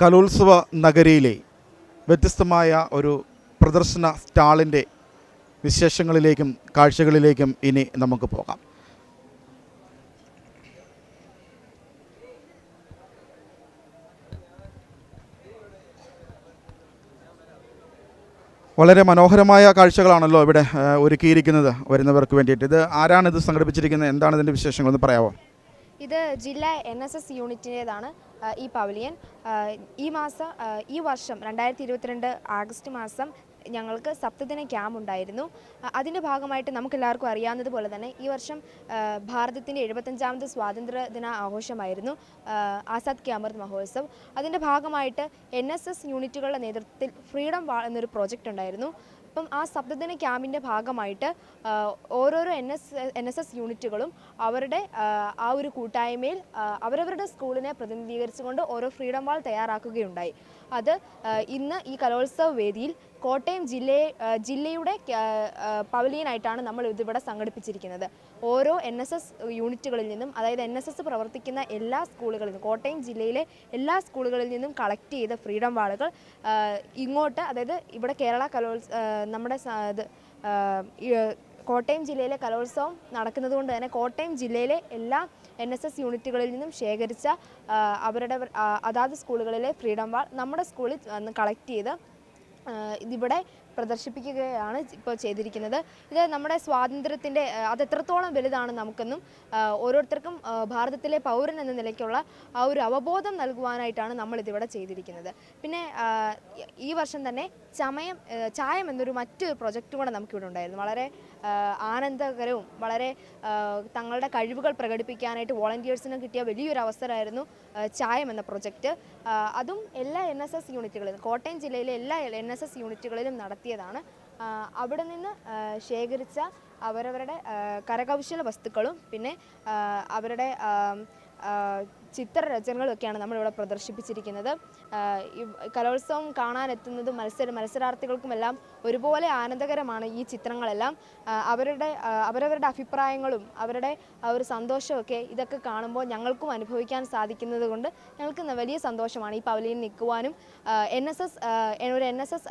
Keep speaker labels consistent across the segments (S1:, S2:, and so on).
S1: കലോത്സവ നഗരിയിലെ വ്യത്യസ്തമായ ഒരു പ്രദർശന സ്റ്റാളിന്റെ വിശേഷങ്ങളിലേക്കും കാഴ്ചകളിലേക്കും ഇനി നമുക്ക് പോകാം. വളരെ മനോഹരമായ കാഴ്ചകളാണല്ലോ ഇവിടെ ഒരുക്കിയിരിക്കുന്നത് വരുന്നവർക്ക് വേണ്ടിയിട്ട്. ഇത് ആരാണിത് സംഘടിപ്പിച്ചിരിക്കുന്നത്? എന്താണ് ഇതിന്റെ വിശേഷങ്ങളെന്ന് പറയാമോ
S2: ഇത് ജില്ലാ എൻ എസ് എസ് യൂണിറ്റിന്റേതാണ് ഈ പവലിയൻ. ഈ മാസം ഈ വർഷം രണ്ടായിരത്തി ഇരുപത്തിരണ്ട് ആഗസ്റ്റ് മാസം ഞങ്ങൾക്ക് സപ്തദിന ക്യാമ്പ് ഉണ്ടായിരുന്നു. അതിന്റെ ഭാഗമായിട്ട് നമുക്കെല്ലാവർക്കും അറിയാവുന്നതുപോലെ തന്നെ ഈ വർഷം ഭാരതത്തിന്റെ എഴുപത്തഞ്ചാമത് സ്വാതന്ത്ര്യ ദിന ആഘോഷമായിരുന്നു ആസാദ് കി അമൃത് മഹോത്സവ്. അതിന്റെ ഭാഗമായിട്ട് എൻ എസ് എസ് യൂണിറ്റുകളുടെ നേതൃത്വത്തിൽ ഫ്രീഡം വാൾ എന്നൊരു പ്രോജക്റ്റ് ഉണ്ടായിരുന്നു. അപ്പം ആ സപ്തദിന ക്യാമ്പിന്റെ ഭാഗമായിട്ട് ഓരോരോ N S N S S യൂണിറ്റുകളും അവരുടെ ആ, ഒരു കൂട്ടായ്മയിൽ അവരവരുടെ സ്കൂളിനെ പ്രതിനിധീകരിച്ചുകൊണ്ട് ഓരോ ഫ്രീഡം വാൾ തയ്യാറാക്കുകയുണ്ടായി. അത് ഇന്ന് ഈ കലോത്സവ വേദിയിൽ കോട്ടയം ജില്ലയെ ജില്ലയുടെ പവലിയനായിട്ടാണ് നമ്മൾ ഇതിവിടെ സംഘടിപ്പിച്ചിരിക്കുന്നത്. ഓരോ എൻ എസ് എസ് യൂണിറ്റുകളിൽ നിന്നും അതായത് എൻ എസ് എസ് പ്രവർത്തിക്കുന്ന എല്ലാ സ്കൂളുകളിൽ നിന്നും കോട്ടയം ജില്ലയിലെ എല്ലാ സ്കൂളുകളിൽ നിന്നും കളക്ട് ചെയ്ത ഫ്രീഡം വാളുകൾ ഇങ്ങോട്ട് അതായത് ഇവിടെ കേരള കലോത്സവ നമ്മുടെ കോട്ടയം ജില്ലയിലെ കലോത്സവം നടക്കുന്നതുകൊണ്ട് തന്നെ കോട്ടയം ജില്ലയിലെ എല്ലാ എൻ എസ് എസ് യൂണിറ്റുകളിൽ നിന്നും ശേഖരിച്ച അവരുടെ അതാത് സ്കൂളുകളിലെ ഫ്രീഡം വാൾ നമ്മുടെ സ്കൂളിൽ കളക്ട് ചെയ്ത് ഇതിവിടെ പ്രദർശിപ്പിക്കുകയാണ് ഇപ്പോൾ ചെയ്തിരിക്കുന്നത്. ഇത് നമ്മുടെ സ്വാതന്ത്ര്യത്തിന്റെ അത് എത്രത്തോളം വലുതാണ് നമുക്കെന്നും ഓരോരുത്തർക്കും ഭാരതത്തിലെ പൗരൻ എന്ന നിലയ്ക്കുള്ള ആ ഒരു അവബോധം നൽകുവാനായിട്ടാണ് നമ്മൾ ഇതിവിടെ ചെയ്തിരിക്കുന്നത്. പിന്നെ ഈ- വർഷം തന്നെ ചമയം ചായം എന്നൊരു മറ്റൊരു പ്രൊജക്റ്റ് കൂടെ നമുക്കിവിടെ ഉണ്ടായിരുന്നു. വളരെ ആനന്ദകരവും വളരെ തങ്ങളുടെ കഴിവുകൾ പ്രകടിപ്പിക്കാനായിട്ട് വോളണ്ടിയേഴ്സിനും കിട്ടിയ വലിയൊരു അവസരമായിരുന്നു ചായം എന്ന പ്രൊജക്റ്റ്. അതും എല്ലാ എൻ യൂണിറ്റുകളിലും കോട്ടയം ജില്ലയിലെ എല്ലാ എൻ യൂണിറ്റുകളിലും നടത്തിയതാണ് ആ, അവിടെ നിന്ന് ശേഖരിച്ച അവരവരുടെ കരകൗശല വസ്തുക്കളും പിന്നെ അവരുടെ ചിത്രരചനകളൊക്കെയാണ് നമ്മളിവിടെ പ്രദർശിപ്പിച്ചിരിക്കുന്നത്. ഈ കലോത്സവം കാണാനെത്തുന്നത് മത്സര മത്സരാർത്ഥികൾക്കുമെല്ലാം ഒരുപോലെ ആനന്ദകരമാണ് ഈ ചിത്രങ്ങളെല്ലാം. അവരുടെ അവരവരുടെ അഭിപ്രായങ്ങളും അവരുടെ ആ ഒരു സന്തോഷമൊക്കെ ഇതൊക്കെ കാണുമ്പോൾ ഞങ്ങൾക്കും അനുഭവിക്കാൻ സാധിക്കുന്നത് കൊണ്ട് ഞങ്ങൾക്ക് വലിയ സന്തോഷമാണ് ഈ പവലിയിൽ നിൽക്കുവാനും എൻ എസ് എസ് ഒരു എൻ എസ് എസ്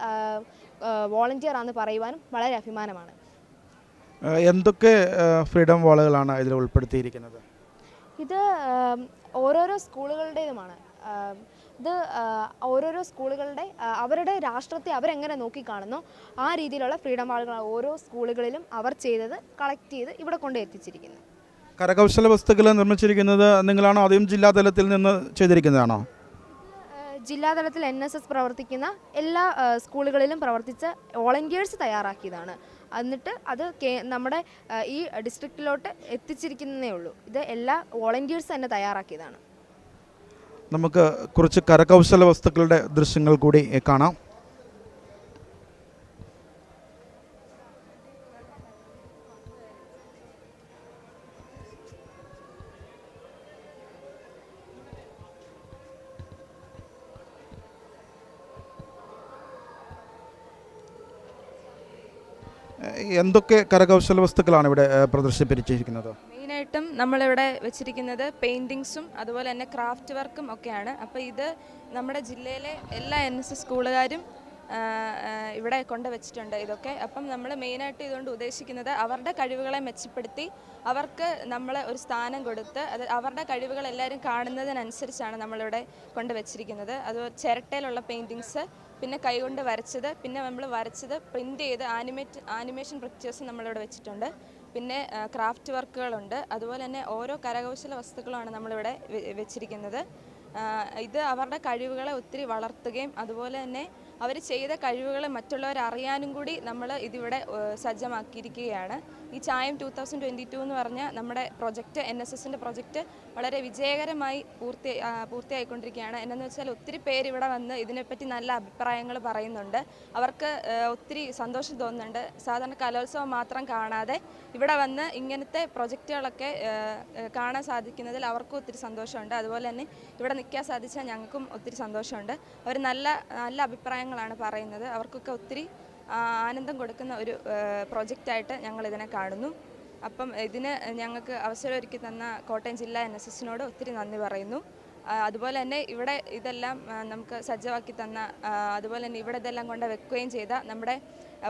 S2: വോളണ്ടിയർ ആണെന്ന് പറയുവാനും വളരെ അഭിമാനമാണ്.
S1: എന്തൊക്കെ ഫ്രീഡം വാളുകളാണ് ഇതിൽ ഉൾപ്പെടുത്തിയിരിക്കുന്നത്?
S2: ഇത് ഓരോരോ സ്കൂളുകളുടേതുമാണ്. ഇത് ഓരോരോ സ്കൂളുകളുടെ അവരുടെ രാഷ്ട്രത്തെ അവരെങ്ങനെ നോക്കിക്കാണുന്നു ആ രീതിയിലുള്ള ഫ്രീഡം വാളുകൾ ഓരോ സ്കൂളുകളിലും അവർ ചെയ്തത് കളക്ട് ചെയ്ത് ഇവിടെ കൊണ്ട് എത്തിച്ചിരിക്കുന്നു
S1: കരകൗശല വസ്തുക്കൾ നിർമ്മിച്ചിരിക്കുന്നത് നിങ്ങളാണോ? ആദ്യം ജില്ലാതലത്തിൽ നിന്ന് ചെയ്തിരിക്കുന്നതാണോ?
S2: ജില്ലാതലത്തിൽ എൻ എസ് എസ് പ്രവർത്തിക്കുന്ന എല്ലാ സ്കൂളുകളിലും പ്രവർത്തിച്ച വോളണ്ടിയേഴ്സ് തയ്യാറാക്കിയതാണ്. എന്നിട്ട് അത് നമ്മുടെ ഈ ഡിസ്ട്രിക്റ്റിലോട്ട് എത്തിച്ചിരിക്കുന്നതേ ഉള്ളൂ. ഇത് എല്ലാ വോളണ്ടിയേഴ്സ് തന്നെ തയ്യാറാക്കിയതാണ്.
S1: നമുക്ക് കുറച്ച് കരകൗശല വസ്തുക്കളുടെ ദൃശ്യങ്ങൾ കൂടി കാണാം. എന്തൊക്കെ കരകൗശല വസ്തുക്കളാണ് ഇവിടെ പ്രദർശിപ്പിച്ചിരിക്കുന്നത്?
S3: മെയിനായിട്ടും നമ്മളിവിടെ വെച്ചിരിക്കുന്നത് പെയിന്റിങ്സും അതുപോലെ തന്നെ ക്രാഫ്റ്റ് വർക്കും ഒക്കെയാണ്. അപ്പോൾ ഇത് നമ്മുടെ ജില്ലയിലെ എല്ലാ എൻ എസ് എസ് സ്കൂളുകാരും ഇവിടെ കൊണ്ട് വെച്ചിട്ടുണ്ട് ഇതൊക്കെ. അപ്പം നമ്മൾ മെയിനായിട്ട് ഇതുകൊണ്ട് ഉദ്ദേശിക്കുന്നത് അവരുടെ കഴിവുകളെ മെച്ചപ്പെടുത്തി അവർക്ക് നമ്മൾ ഒരു സ്ഥാനം കൊടുത്ത് അത് അവരുടെ കഴിവുകൾ എല്ലാവരും കാണുന്നതിനനുസരിച്ചാണ് നമ്മളിവിടെ കൊണ്ട് വെച്ചിരിക്കുന്നത് അത് ചിരട്ടയിലുള്ള പെയിന്റിങ്സ് പിന്നെ കൈകൊണ്ട് വരച്ചത് പിന്നെ നമ്മൾ വരച്ചത് പ്രിന്റ് ചെയ്ത് ആനിമേറ്റ് ആനിമേഷൻ പിക്ചേഴ്സ് നമ്മളിവിടെ വെച്ചിട്ടുണ്ട്. പിന്നെ ക്രാഫ്റ്റ് വർക്കുകളുണ്ട് അതുപോലെ തന്നെ ഓരോ കരകൗശല വസ്തുക്കളുമാണ് നമ്മളിവിടെ വെച്ചിരിക്കുന്നത്. ഇത് അവരുടെ കഴിവുകളെ ഒത്തിരി വളർത്തുകയും അതുപോലെ തന്നെ അവർ ചെയ്ത കഴിവുകളെ മറ്റുള്ളവർ അറിയാനും കൂടി നമ്മൾ ഇതിവിടെ സജ്ജമാക്കിയിരിക്കുകയാണ്. ഈ ചായം ടു തൗസൻഡ് ട്വന്റി ടു എന്ന് പറഞ്ഞ നമ്മുടെ പ്രൊജക്റ്റ് എൻ എസ് എസിന്റെ പ്രൊജക്റ്റ് വളരെ വിജയകരമായി പൂർത്തി പൂർത്തിയായിക്കൊണ്ടിരിക്കുകയാണ്. എന്നു വെച്ചാൽ ഒത്തിരി പേര് ഇവിടെ വന്ന് ഇതിനെപ്പറ്റി നല്ല അഭിപ്രായങ്ങൾ പറയുന്നുണ്ട്. അവർക്ക് ഒത്തിരി സന്തോഷം തോന്നുന്നുണ്ട്. സാധാരണ കലോത്സവം മാത്രം കാണാതെ ഇവിടെ വന്ന് ഇങ്ങനത്തെ പ്രൊജക്റ്റുകളൊക്കെ കാണാൻ സാധിക്കുന്നതിൽ അവർക്കും ഒത്തിരി സന്തോഷമുണ്ട്. അതുപോലെ തന്നെ ഇവിടെ നിൽക്കാൻ സാധിച്ചാൽ ഞങ്ങൾക്കും ഒത്തിരി സന്തോഷമുണ്ട്. അവർ നല്ല നല്ല അഭിപ്രായങ്ങളാണ് പറയുന്നത്. അവർക്കൊക്കെ ഒത്തിരി ആനന്ദം കൊടുക്കുന്ന ഒരു പ്രോജക്റ്റായിട്ട് ഞങ്ങൾ ഇതിനെ കാണുന്നു. അപ്പം ഇതിന് ഞങ്ങൾക്ക് അവസരം ഒരുക്കി തന്ന കോട്ടയം ജില്ലാ എൻ എസ് എസിനോട് ഒത്തിരി നന്ദി പറയുന്നു. അതുപോലെ തന്നെ ഇവിടെ ഇതെല്ലാം നമുക്ക് സജ്ജമാക്കി തന്ന അതുപോലെ തന്നെ ഇവിടെ ഇതെല്ലാം കൊണ്ട് വെക്കുകയും ചെയ്ത നമ്മുടെ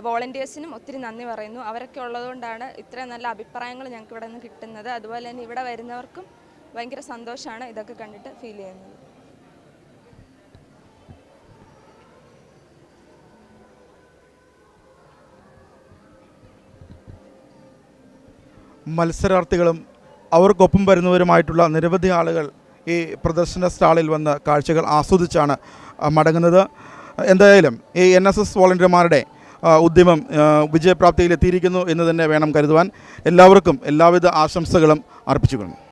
S3: വോളണ്ടിയേഴ്സിനും ഒത്തിരി നന്ദി പറയുന്നു. അവരൊക്കെ ഉള്ളതുകൊണ്ടാണ് ഇത്രയും നല്ല അഭിപ്രായങ്ങൾ ഞങ്ങൾക്ക് ഇവിടെ നിന്ന് കിട്ടുന്നത്. അതുപോലെ തന്നെ ഇവിടെ വരുന്നവർക്കും ഭയങ്കര സന്തോഷമാണ് ഇതൊക്കെ കണ്ടിട്ട് ഫീൽ ചെയ്യുന്നത്.
S1: മത്സരാർത്ഥികളും അവർക്കൊപ്പം വരുന്നവരുമായിട്ടുള്ള നിരവധി ആളുകൾ ഈ പ്രദർശന സ്റ്റാളിൽ വന്ന് കാഴ്ചകൾ ആസ്വദിച്ചാണ് മടങ്ങുന്നത്. എന്തായാലും ഈ എൻ എസ് എസ് വോളണ്ടിയർമാരുടെ ഉദ്യമം വിജയപ്രാപ്തിയിലെത്തിയിരിക്കുന്നു എന്ന് തന്നെ വേണം കരുതുവാൻ. എല്ലാവർക്കും എല്ലാവിധ ആശംസകളും അർപ്പിച്ചുകൊള്ളുന്നു.